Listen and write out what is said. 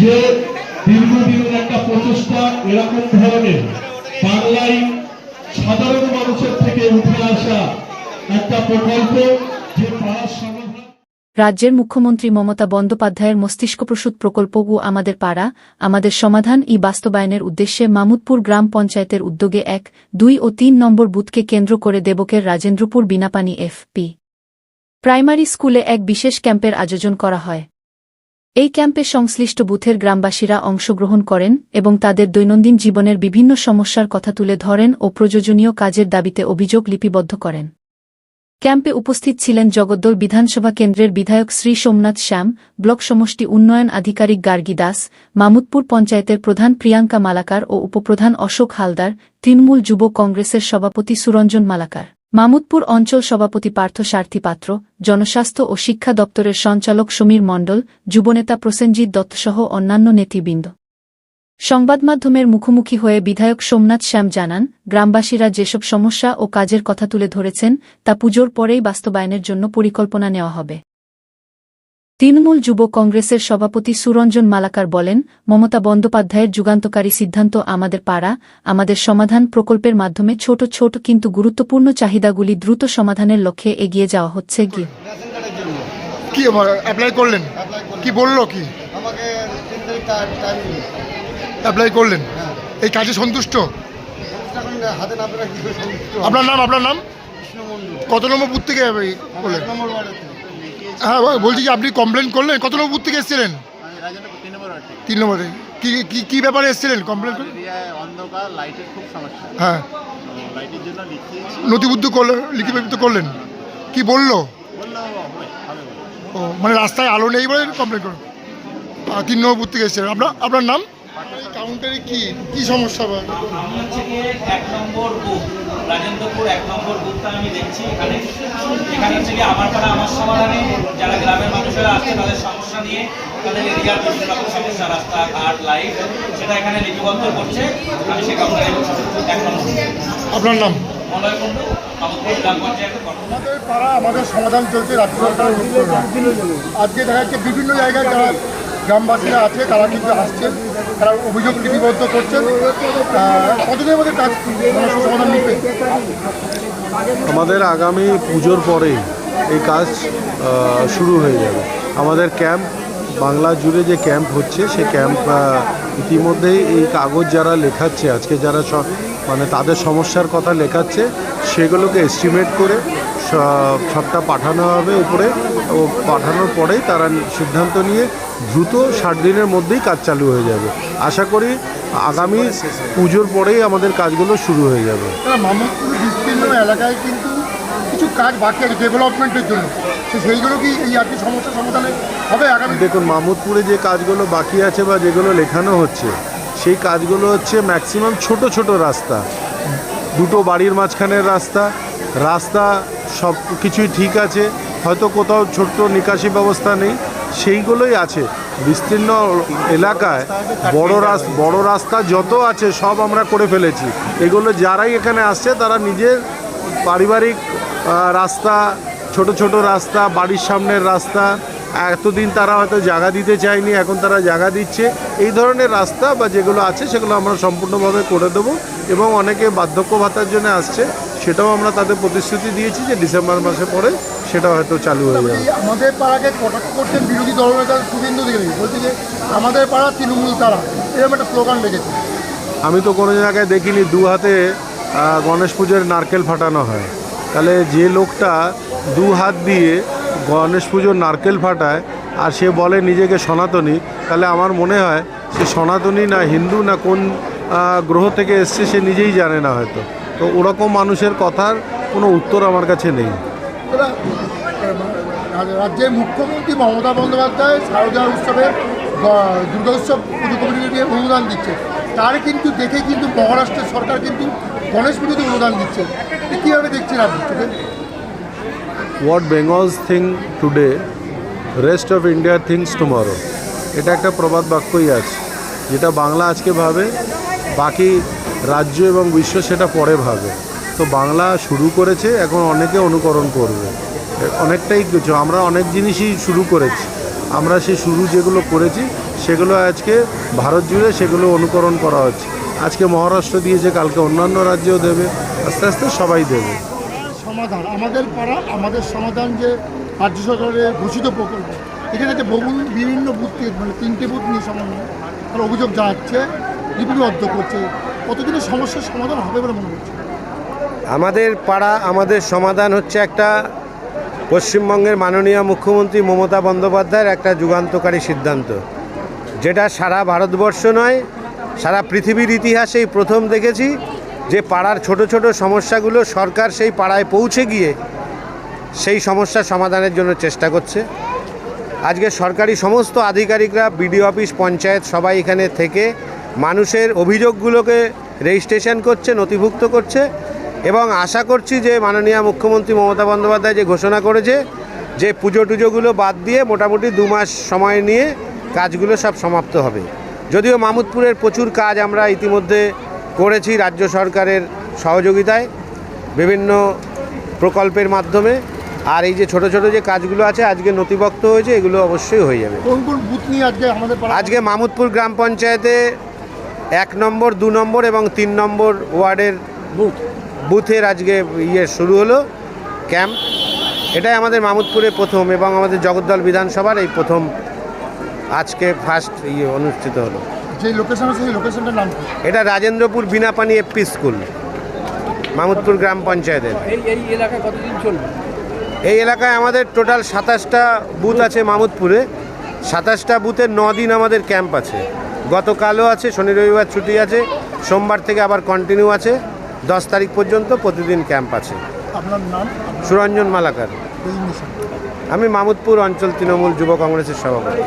যে দীর্ঘদিনের একটা প্রচেষ্টা এরকম ধরনের বাংলায় সাধারণ মানুষের থেকে উঠে আসা একটা প্রকল্প যে পাড়ার রাজ্যের মুখ্যমন্ত্রী মমতা বন্দ্যোপাধ্যায়ের মস্তিষ্কপ্রসূত প্রকল্প ও আমাদের পাড়া, আমাদের সমাধান ই বাস্তবায়নের উদ্দেশ্যে মামুদপুর গ্রাম পঞ্চায়েতের উদ্যোগে এক, দুই ও তিন নম্বর বুথকে কেন্দ্র করে দেবকের রাজেন্দ্রপুর বিনাপানি এফপি প্রাইমারি স্কুলে এক বিশেষ ক্যাম্পের আয়োজন করা হয়। এই ক্যাম্পে সংশ্লিষ্ট বুথের গ্রামবাসীরা অংশগ্রহণ করেন এবং তাদের দৈনন্দিন জীবনের বিভিন্ন সমস্যার কথা তুলে ধরেন ও প্রয়োজনীয় কাজের দাবিতে অভিযোগ লিপিবদ্ধ করেন। ক্যাম্পে উপস্থিত ছিলেন জগদ্দল বিধানসভা কেন্দ্রের বিধায়ক শ্রী সোমনাথ শ্যাম, ব্লক সমষ্টি উন্নয়ন আধিকারিক গার্গী দাস, মামুদপুর পঞ্চায়েতের প্রধান প্রিয়াঙ্কা মালাকার ও উপপ্রধান অশোক হালদার, তৃণমূল যুব কংগ্রেসের সভাপতি সুরঞ্জন মালাকার। মামুদপুর অঞ্চল সভাপতি পার্থ সার্থী পাত্র, জনস্বাস্থ্য ও শিক্ষা দপ্তরের সঞ্চালক সমীর মণ্ডল, যুবনেতা প্রসেনজিৎ দত্তসহ অন্যান্য নেতৃবৃন্দ। সংবাদমাধ্যমের মুখোমুখি হয়ে বিধায়ক সোমনাথ শ্যাম জানান, গ্রামবাসীরা যেসব সমস্যা ও কাজের কথা তুলে ধরেছেন, তা পুজোর পরেই বাস্তবায়নের জন্য পরিকল্পনা নেওয়া হবে। তৃণমূল যুব কংগ্রেসের সভাপতি সুরঞ্জন মালাকার বলেন মমতা বন্দ্যোপাধ্যায়ের যুগান্তকারী সিদ্ধান্ত আমাদের পাড়া আমাদের সমাধান প্রকল্পের মাধ্যমে ছোট ছোট কিন্তু গুরুত্বপূর্ণ চাহিদাগুলি দ্রুত সমাধানের লক্ষ্যে এগিয়ে যাওয়া হচ্ছে গিয়ে। কি অ্যাপ্লাই করলেন? কি বলল কি? আমাকে অ্যাপ্লাই করলেন? হ্যাঁ এই কাজে সন্তুষ্ট? আপনার নাম আপনার নাম? কত নম্বর বুথ থেকে করলেন? নম্বর থেকে। হ্যাঁ বলছি যে আপনি কমপ্লেন করলেন? কত নম্বর থেকে এসেছিলেন? তিন নম্বর কি কি কি ব্যাপারে এসেছিলেন? কমপ্লেন আমাদের অন্ধকার লাইটের খুব সমস্যা হ্যাঁ। লাইটের জন্য নথিবদ্ধ করলেন লিখিত করলেন। কি বলল। ও মানে রাস্তায় আলো নেই বলে কমপ্লেন করুন তিন নম্বর থেকে এসেছিলেন। আপনার আপনার নাম? কাউন্টারে কি কি সমস্যা এক নম্বর রাজেন্দ্রপুর এক নম্বর বুথটা আমি দেখছি এখানে। এখানে থেকে আমার পাড়া আমার সমাধানে যারা গ্রামের মানুষেরা আসছে তাদের সমস্যা নিয়ে তাদের এরিয়ার বিভিন্ন রকম সমস্যা রাস্তাঘাট লাইট সেটা এখানে লিপিবদ্ধ করছে। আমি সে কাউন্টারে এক নম্বর আপনার নাম? মলয় কুণ্ডু আমাদের গ্রাম পঞ্চায়েতের কর্মকর্তা আমাদের পাড়া আমাদের সমাধান চলছে রাজ্য সরকারের আজকে দেখা যাচ্ছে বিভিন্ন জায়গায় যারা গ্রামবাসীরা আছে, তারা কিন্তু আসছেন, তারা অভিযোগ লিপিবদ্ধ করছেন। কতদিনের মধ্যে কাজ সমাধান মিলবে? আমাদের আগামী পুজোর পরেই এই কাজ শুরু হয়ে যাবে। আমাদের ক্যাম্প, বাংলা জুড়ে যে ক্যাম্প হচ্ছে, সে ক্যাম্প ইতিমধ্যেই এই কাগজ যারা লেখাচ্ছে, আজকে যারা মানে তাদের সমস্যার কথা লেখাচ্ছে, সেগুলোকে এস্টিমেট করে সবটা পাঠানো হবে উপরে। ও পাঠানোর পরেই তারা সিদ্ধান্ত নিয়ে দ্রুত ষাট দিনের মধ্যেই কাজ চালু হয়ে যাবে। আশা করি আগামী পুজোর পরেই আমাদের কাজগুলো শুরু হয়ে যাবে। তারা মামুদপুর বিস্তীর্ণ এলাকায় কিন্তু কিছু কাজ বাকি আছে ডেভেলপমেন্টের জন্য। সেইগুলো কি এই আর কি সমস্যার সমাধানে হবে আগামী দেখুন মামুদপুরে যে কাজগুলো বাকি আছে বা যেগুলো লেখানো হচ্ছে সেই কাজগুলো হচ্ছে ম্যাক্সিমাম ছোট ছোট রাস্তা। দুটো বাড়ির মাঝখানের রাস্তা রাস্তা সব কিছুই ঠিক আছে। হয়তো কোথাও ছোট্ট নিকাশি ব্যবস্থা নেই। সেইগুলোই আছে। বিস্তীর্ণ এলাকায় বড় রাস্তা বড় রাস্তা যত আছে সব আমরা করে ফেলেছি। এগুলো যারাই এখানে আসছে তারা নিজের পারিবারিক রাস্তা, ছোট ছোট রাস্তা, বাড়ির সামনের রাস্তা, এতদিন তারা হয়তো জায়গা দিতে চায়নি, এখন তারা জায়গা দিচ্ছে। এই ধরনের রাস্তা বা যেগুলো আছে সেগুলো আমরা সম্পূর্ণভাবে করে দেবো এবং অনেকে বার্ধক্য ভাতার জন্য আসছে। সেটাও আমরা তাদের প্রতিশ্রুতি দিয়েছি যে ডিসেম্বর মাসে পরে সেটা হয়তো চালু হয়ে যাবে। আমাদের পাড়াকে কটাক্ষ করছেন বিরোধী দলনেতা শুভেন্দু অধিকারী বলছে যে আমাদের পাড়া তৃণমূল তারা। এরকম একটা স্লোগান রেখেছে। আমি তো কোনো জায়গায় দেখিনি দু হাতে গণেশ পুজোর নারকেল ফাটানো হয়। তাহলে যে লোকটা দু হাত দিয়ে গণেশ পুজোর নারকেল ফাটায় আর সে বলে নিজেকে সনাতনী তাহলে আমার মনে হয় সে সনাতনী না হিন্দু না কোন গ্রহ থেকে এসছে সে নিজেই জানে না হয়তো। তো ওরকম মানুষের কথার কোনো উত্তর আমার কাছে নেই। রাজ্যের মুখ্যমন্ত্রী মমতা বন্দ্যোপাধ্যায় শারদীয় উৎসবে দুর্গা উৎসব পুজো কমিটিকে অনুদান দিচ্ছে। তার কিন্তু দেখে কিন্তু মহারাষ্ট্রের সরকার কিন্তু গণেশ পুজোতে অনুদান দিচ্ছে। কীভাবে দেখছেন আপনি? What Bengal's thing today rest of India thinks tomorrow এটা একটা প্রবাদ বাক্যই আছে। যেটা বাংলা আজকে ভাবে বাকি রাজ্য এবং বিশ্ব সেটা পরে ভাবে। তো বাংলা শুরু করেছে, এখন অনেকে অনুকরণ করবে। অনেকটাই কিছু, আমরা অনেক জিনিসই শুরু করেছি। আমরা সেই শুরু যেগুলো করেছি, সেগুলো আজকে ভারত জুড়ে সেগুলো অনুকরণ করা হচ্ছে। আজকে মহারাষ্ট্র দিয়েছে, কালকে অন্যান্য রাজ্যেও দেবে। আস্তে আস্তে সবাই দেবে। সমাধান, আমাদের পাড়া, আমাদের সমাধান যে রাজ্য সরকারের ঘোষিত প্রকল্প, এখানে যে বহু বিভিন্ন বুথ মানে তিনটে বুথ নিয়ে তার অভিযোগ যাচ্ছে লিপিবদ্ধ করছে। কতদিনের সমস্যার সমাধান হবে বলে মনে হচ্ছে? আমাদের পাড়া, আমাদের সমাধান হচ্ছে একটা পশ্চিমবঙ্গের মাননীয় মুখ্যমন্ত্রী মমতা বন্দ্যোপাধ্যায়ের একটা যুগান্তকারী সিদ্ধান্ত। যেটা সারা ভারতবর্ষ নয়, সারা পৃথিবীর ইতিহাসেই প্রথম দেখেছি, যে পাড়ার ছোট ছোট সমস্যাগুলো সরকার সেই পাড়ায় পৌঁছে গিয়ে সেই সমস্যার সমাধানের জন্য চেষ্টা করছে। আজকে সরকারি সমস্ত আধিকারিকরা, বিডিও অফিস, পঞ্চায়েত সবাই এখানে থেকে মানুষের অভিযোগগুলোকে রেজিস্ট্রেশন করছে নথিভুক্ত করছে এবং আশা করছি যে মাননীয় মুখ্যমন্ত্রী মমতা বন্দ্যোপাধ্যায় যে ঘোষণা করেছে যে পুজো টুজোগুলো বাদ দিয়ে মোটামুটি দু মাস সময় নিয়ে কাজগুলো সব সমাপ্ত হবে। যদিও মামুদপুরের প্রচুর কাজ আমরা ইতিমধ্যে করেছি রাজ্য সরকারের সহযোগিতায় বিভিন্ন প্রকল্পের মাধ্যমে। আর এই যে ছোট ছোট যে কাজগুলো আছে আজকে নথিভুক্ত হয়েছে এগুলো অবশ্যই হয়ে যাবে। আজকে মামুদপুর গ্রাম পঞ্চায়েতে এক নম্বর দু নম্বর এবং তিন নম্বর ওয়ার্ডের বুথ। বুথের আজকে ইয়ে শুরু হলো ক্যাম্প। এটাই আমাদের মামুদপুরে প্রথম এবং আমাদের জগদ্দল বিধানসভার এই প্রথম আজকে ফার্স্ট ইয়ে অনুষ্ঠিত হলো। যে লোকেশন সেই লোকেশনটার নাম এটা রাজেন্দ্রপুর বিনাপানি এফপি স্কুল মামুদপুর গ্রাম পঞ্চায়েতের। এই এলাকায় কতদিন চলবে? এই এলাকায় আমাদের টোটাল সাতাশটা বুথ আছে মামুদপুরে। সাতাশটা বুথের ন দিন আমাদের ক্যাম্প আছে। গতকালও আছে শনি রবিবার ছুটি আছে সোমবার থেকে আবার কন্টিনিউ আছে দশ তারিখ পর্যন্ত প্রতিদিন ক্যাম্প আছে। আপনার নাম? সুরঞ্জন মালাকার। আমি মামুদপুর অঞ্চল তৃণমূল যুব কংগ্রেসের সভাপতি।